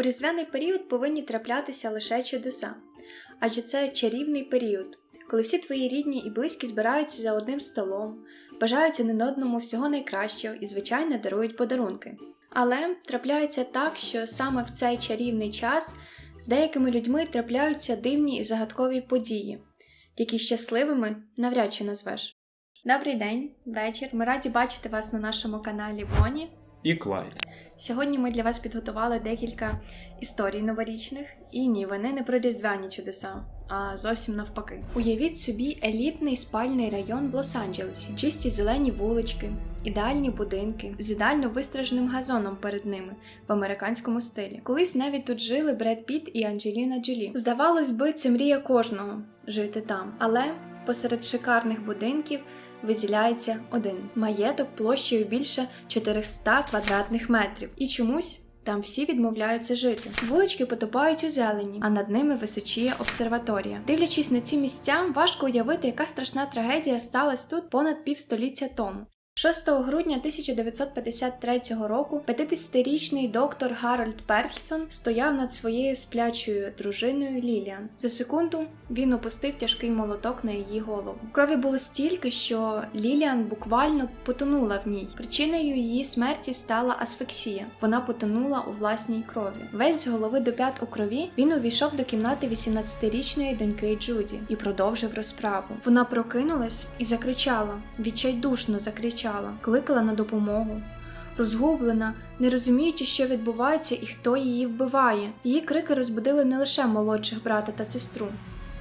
У різдвяний період повинні траплятися лише чудеса, адже це чарівний період, коли всі твої рідні і близькі збираються за одним столом, бажають один одному всього найкращого і, звичайно, дарують подарунки. Але трапляється так, що саме в цей чарівний час з деякими людьми трапляються дивні і загадкові події, які щасливими навряд чи назвеш. Добрий день, вечір. Ми раді бачити вас на нашому каналі Боні. І Клайд. Сьогодні ми для вас підготували декілька історій новорічних, і ні, вони не про різдвяні чудеса, а зовсім навпаки. Уявіть собі елітний спальний район в Лос-Анджелесі, чисті зелені вулички, ідеальні будинки з ідеально вистраженим газоном перед ними в американському стилі. Колись навіть тут жили Бред Піт і Анджеліна Джолі. Здавалось би, це мрія кожного жити там, але посеред шикарних будинків виділяється один маєток площею більше 400 квадратних метрів. І чомусь там всі відмовляються жити. Вулички потопають у зелені, а над ними височіє обсерваторія. Дивлячись на ці місця, важко уявити, яка страшна трагедія сталася тут понад півстоліття тому. 6 грудня 1953 року 50-річний доктор Гарольд Перлсон стояв над своєю сплячою дружиною Ліліан. За секунду він опустив тяжкий молоток на її голову. Крові було стільки, що Ліліан буквально потонула в ній. Причиною її смерті стала асфексія. Вона потонула у власній крові. Весь з голови до п'ят у крові він увійшов до кімнати 18-річної доньки Джуді і продовжив розправу. Вона прокинулась і закричала, відчайдушно закричала, кликала на допомогу. Розгублена, не розуміючи, що відбувається і хто її вбиває. Її крики розбудили не лише молодших брата та сестру,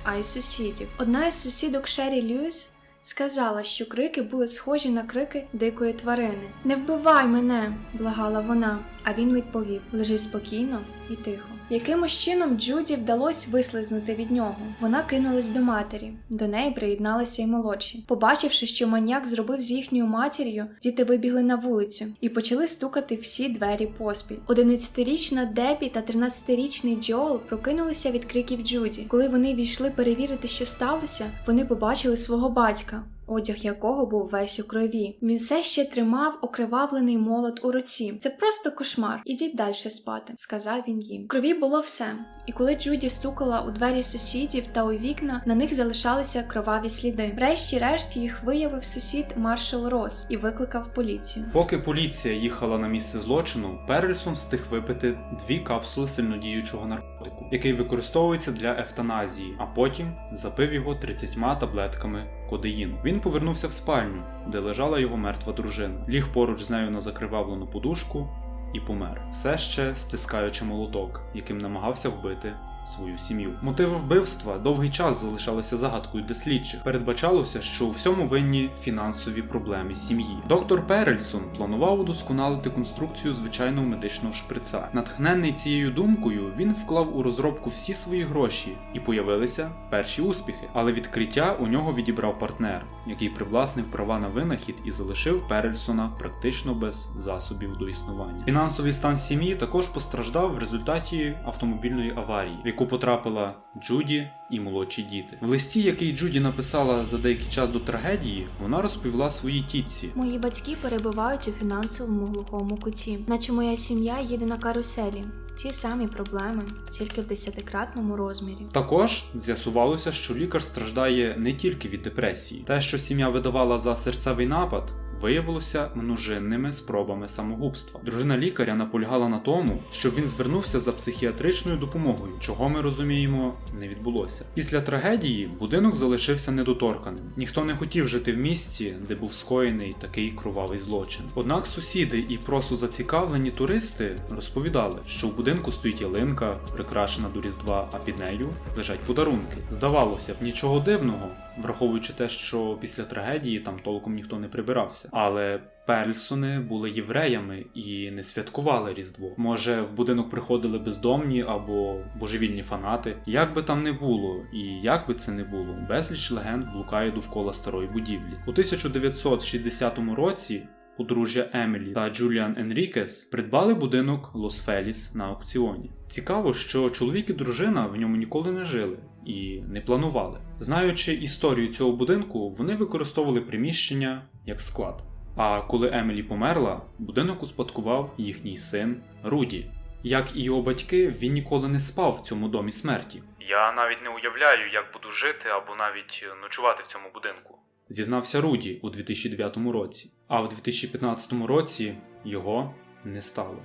а й сусідів. Одна із сусідок Шері Льюіс сказала, що крики були схожі на крики дикої тварини. Не вбивай мене, благала вона. А він відповів: лежи спокійно і тихо. Якимось чином Джуді вдалося вислизнути від нього. Вона кинулась до матері. До неї приєдналися й молодші. Побачивши, що маньяк зробив з їхньою матір'ю, діти вибігли на вулицю і почали стукати всі двері поспіль. 11-річна Дебі та 13-річний Джоел прокинулися від криків Джуді. Коли вони війшли перевірити, що сталося, вони побачили свого батька. Одяг якого був весь у крові. Він все ще тримав окривавлений молот у руці. Це просто кошмар. Ідіть далі спати, сказав він їм. В крові було все. І коли Джуді стукала у двері сусідів та у вікна, на них залишалися кроваві сліди. Врешті-решт їх виявив сусід маршал Рос і викликав поліцію. Поки поліція їхала на місце злочину, Перлсон встиг випити дві капсули сильнодіючого наркотику, який використовується для евтаназії, а потім запив його 30 таблетками кодеїну. Він повернувся в спальню, де лежала його мертва дружина, ліг поруч з нею на закривавлену подушку і помер, все ще стискаючи молоток, яким намагався вбити свою сім'ю. Мотиви вбивства довгий час залишалися загадкою для слідчих. Передбачалося, що у всьому винні фінансові проблеми сім'ї. Доктор Перельсон планував удосконалити конструкцію звичайного медичного шприца. Натхнений цією думкою, він вклав у розробку всі свої гроші, і появилися перші успіхи. Але відкриття у нього відібрав партнер, який привласнив права на винахід і залишив Перельсона практично без засобів до існування. Фінансовий стан сім'ї також постраждав в результаті автомобільної аварії, яку потрапила Джуді і молодші діти. В листі, який Джуді написала за деякий час до трагедії, вона розповіла своїй тітці. Мої батьки перебувають у фінансовому глухому куті, наче моя сім'я їде на каруселі. Ті самі проблеми, тільки в десятикратному розмірі. Також з'ясувалося, що лікар страждає не тільки від депресії. Те, що сім'я видавала за серцевий напад, виявилося множинними спробами самогубства. Дружина лікаря наполягала на тому, щоб він звернувся за психіатричною допомогою, чого ми розуміємо, не відбулося. Після трагедії будинок залишився недоторканим. Ніхто не хотів жити в місті, де був скоєний такий кровавий злочин. Однак сусіди і просто зацікавлені туристи розповідали, що в будинку стоїть ялинка, прикрашена до Різдва, а під нею лежать подарунки. Здавалося б, нічого дивного, враховуючи те, що після трагедії там толком ніхто не прибирався. Але Перльсони були євреями і не святкували Різдво. Може, в будинок приходили бездомні або божевільні фанати. Як би там не було, і як би це не було, безліч легенд блукає довкола старої будівлі. У 1960 році. Подружжя Емілі та Джуліан Енрікес придбали будинок Лос Феліс на аукціоні. Цікаво, що чоловік і дружина в ньому ніколи не жили і не планували. Знаючи історію цього будинку, вони використовували приміщення як склад. А коли Емілі померла, будинок успадкував їхній син Руді. Як і його батьки, він ніколи не спав в цьому домі смерті. Я навіть не уявляю, як буду жити або навіть ночувати в цьому будинку. Зізнався Руді у 2009 році, а в 2015 році його не стало.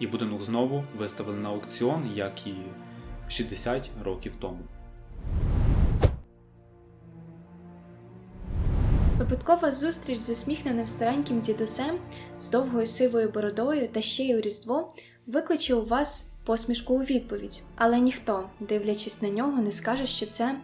І будинок знову виставили на аукціон, як і 60 років тому. Випадкова зустріч з усміхненим стареньким дідусем з довгою сивою бородою та ще й у Різдво викличе у вас посмішку у відповідь, але ніхто, дивлячись на нього, не скаже, що це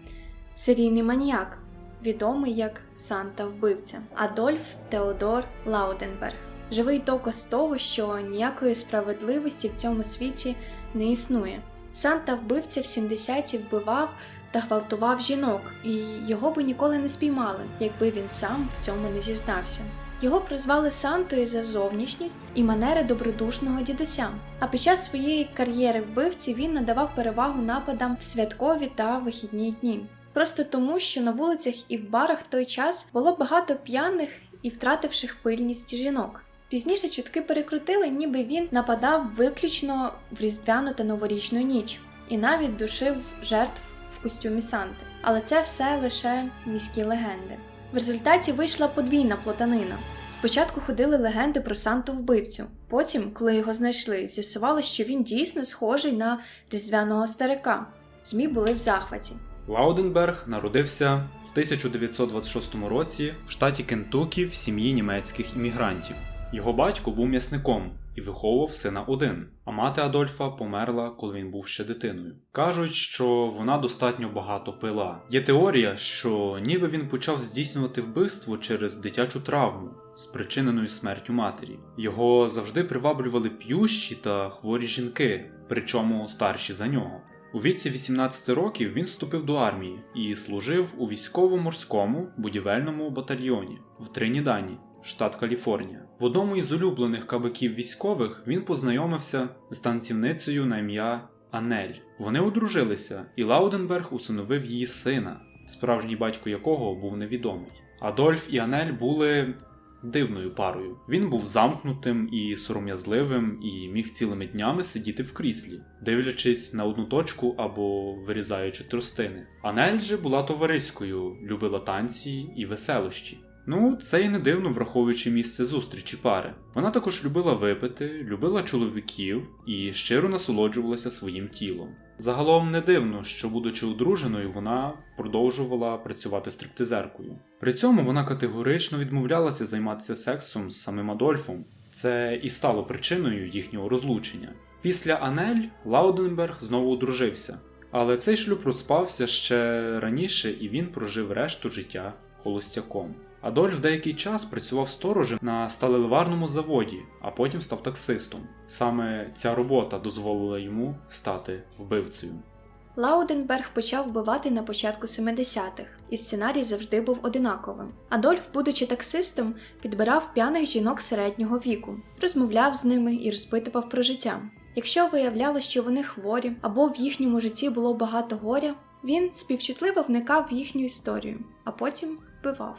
серійний маніяк, відомий як Санта вбивця Адольф Теодор Лауденберг. Живий доказ того, що ніякої справедливості в цьому світі не існує. Санта вбивця в 70-ті вбивав та гвалтував жінок, і його би ніколи не спіймали, якби він сам в цьому не зізнався. Його прозвали Сантою за зовнішність і манери добродушного дідуся. А під час своєї кар'єри вбивці він надавав перевагу нападам в святкові та вихідні дні. Просто тому, що на вулицях і в барах той час було багато п'яних і втративших пильність жінок. Пізніше чутки перекрутили, ніби він нападав виключно в різдвяну та новорічну ніч, і навіть душив жертв костюмі Санти. Але це все лише міські легенди. В результаті вийшла подвійна плутанина. Спочатку ходили легенди про Санту вбивцю. Потім, коли його знайшли, з'ясувалося, що він дійсно схожий на різдвяного старика. ЗМІ були в захваті. Лауденберг народився в 1926 році в штаті Кентукі в сім'ї німецьких іммігрантів. Його батько був м'ясником і виховував сина один, а мати Адольфа померла, коли він був ще дитиною. Кажуть, що вона достатньо багато пила. Є теорія, що ніби він почав здійснювати вбивство через дитячу травму, спричиненою смертю матері. Його завжди приваблювали п'ющі та хворі жінки, причому старші за нього. У віці 18 років він вступив до армії і служив у військово-морському будівельному батальйоні в Тринідані, штат Каліфорнія. В одному із улюблених кабаків військових він познайомився з танцівницею на ім'я Анель. Вони одружилися, і Лауденберг усиновив її сина, справжній батько якого був невідомий. Адольф і Анель були дивною парою. Він був замкнутим і сором'язливим і міг цілими днями сидіти в кріслі, дивлячись на одну точку або вирізаючи тростини. Анель же була товариською, любила танці і веселощі. Ну, це і не дивно, враховуючи місце зустрічі пари. Вона також любила випити, любила чоловіків і щиро насолоджувалася своїм тілом. Загалом не дивно, що, будучи одруженою, вона продовжувала працювати стриптизеркою. При цьому вона категорично відмовлялася займатися сексом з самим Адольфом. Це і стало причиною їхнього розлучення. Після Анель Лауденберг знову одружився, але цей шлюб розпався ще раніше, і він прожив решту життя холостяком. Адольф деякий час працював сторожем на сталеливарному заводі, а потім став таксистом. Саме ця робота дозволила йому стати вбивцею. Лауденберг почав вбивати на початку 70-х, і сценарій завжди був одинаковим. Адольф, будучи таксистом, підбирав п'яних жінок середнього віку, розмовляв з ними і розпитував про життя. Якщо виявляло, що вони хворі або в їхньому житті було багато горя, він співчутливо вникав в їхню історію, а потім вбивав.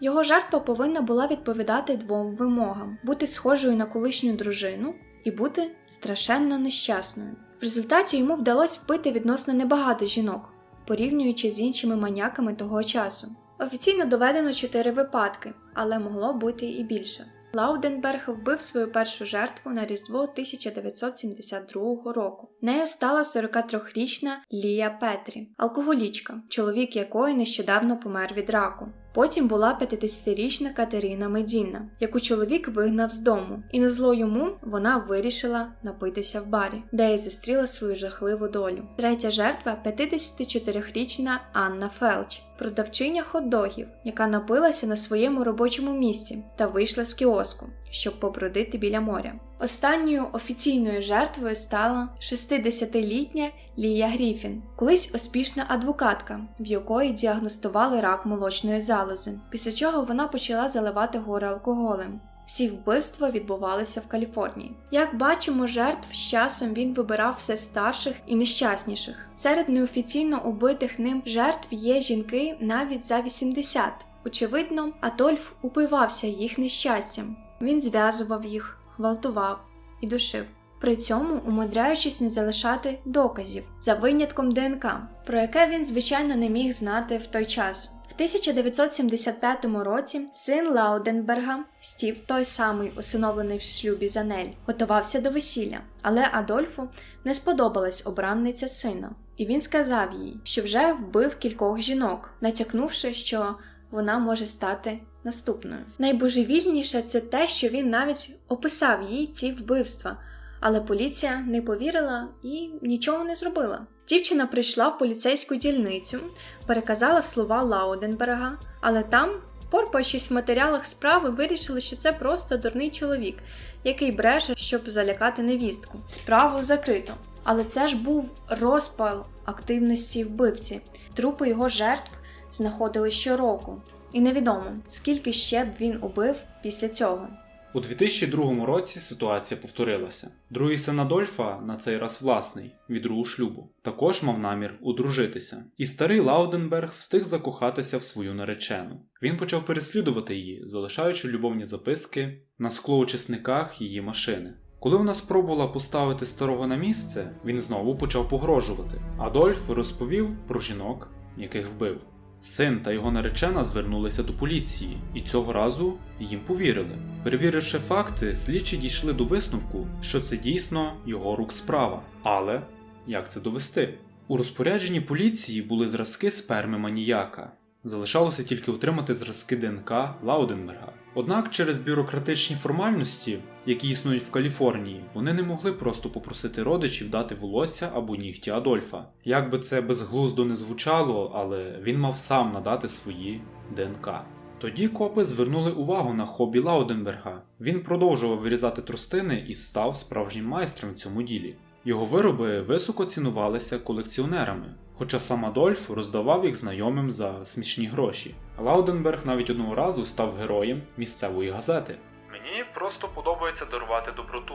Його жертва повинна була відповідати двом вимогам: бути схожою на колишню дружину і бути страшенно нещасною. В результаті йому вдалося вбити відносно небагато жінок, порівнюючи з іншими маньяками того часу. Офіційно доведено чотири випадки, але могло бути і більше. Лауденберг вбив свою першу жертву на Різдво 1972 року. Нею стала 43-річна Лія Петрі, алкоголічка, чоловік якої нещодавно помер від раку. Потім була 50-річна Катерина Медінна, яку чоловік вигнав з дому, і на зло йому вона вирішила напитися в барі, де й зустріла свою жахливу долю. Третя жертва 54-річна Анна Фелч, продавчиня хот-догів, яка напилася на своєму робочому місці та вийшла з кіоску, щоб побродити біля моря. Останньою офіційною жертвою стала 60-літня Лія Гріфін, колись успішна адвокатка, в якої діагностували рак молочної залози, після чого вона почала заливати гори алкоголем. Всі вбивства відбувалися в Каліфорнії. Як бачимо, жертв з часом він вибирав все старших і нещасніших. Серед неофіційно убитих ним жертв є жінки навіть за 80. Очевидно, Адольф упивався їх нещастям. Він зв'язував їх, гвалтував і душив. при цьому умудряючись не залишати доказів за винятком ДНК, про яке він, звичайно, не міг знати в той час. В 1975 році син Лауденберга, Стів, той самий усиновлений в шлюбі Занель, готувався до весілля, але Адольфу не сподобалась обранниця сина, і він сказав їй, що вже вбив кількох жінок, натякнувши, що вона може стати наступною. Найбожевільніше це те, що він навіть описав їй ці вбивства, але поліція не повірила і нічого не зробила. Дівчина прийшла в поліцейську дільницю, переказала слова Лауденберга, але там, порпаючись в матеріалах справи, вирішили, що це просто дурний чоловік, який бреше, щоб залякати невістку. Справу закрито. Але це ж був розпал активності вбивці. Трупи його жертв знаходили щороку, і невідомо, скільки ще б він убив після цього. У 2002 році ситуація повторилася. Другий син Адольфа, на цей раз власний, від другу шлюбу, також мав намір одружитися. І старий Лауденберг встиг закохатися в свою наречену. Він почав переслідувати її, залишаючи любовні записки на склоочисниках її машини. Коли вона спробувала поставити старого на місце, він знову почав погрожувати. Адольф розповів про жінок, яких вбив. Син та його наречена звернулися до поліції, і цього разу їм повірили. Перевіривши факти, слідчі дійшли до висновку, що це дійсно його рук справа. Але як це довести? У розпорядженні поліції були зразки сперми маніяка. Залишалося тільки отримати зразки ДНК Лауденберга. Однак через бюрократичні формальності, які існують в Каліфорнії, вони не могли просто попросити родичів дати волосся або нігті Адольфа. Як би це безглуздо не звучало, але він мав сам надати свої ДНК. Тоді копи звернули увагу на хобі Лауденберга. Він продовжував вирізати тростини і став справжнім майстром в цьому ділі. Його вироби високо цінувалися колекціонерами, хоча сам Адольф роздавав їх знайомим за смішні гроші. Лауденберг навіть одного разу став героєм місцевої газети. Мені просто подобається дарувати доброту.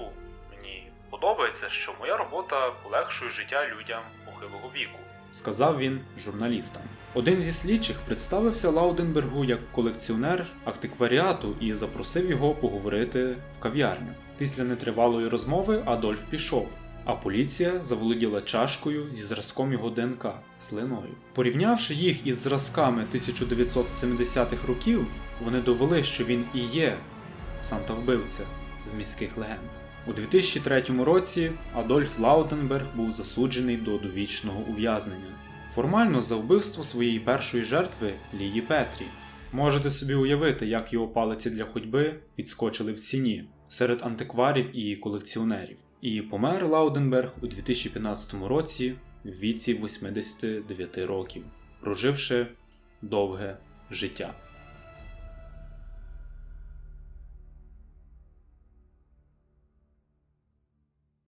Мені подобається, що моя робота полегшує життя людям похилого віку, сказав він журналістам. Один зі слідчих представився Лауденбергу як колекціонер антикваріату і запросив його поговорити в кав'ярню. Після нетривалої розмови Адольф пішов. А поліція заволоділа чашкою зі зразком його ДНК слиною. Порівнявши їх із зразками 1970-х років, вони довели, що він і є Санта-вбивця з міських легенд. У 2003 році Адольф Лауденберг був засуджений до довічного ув'язнення. Формально за вбивство своєї першої жертви Лії Петрі. Можете собі уявити, як його палиці для ходьби підскочили в ціні серед антикварів і колекціонерів. І помер Лауденберг у 2015 році в віці 89 років, проживши довге життя.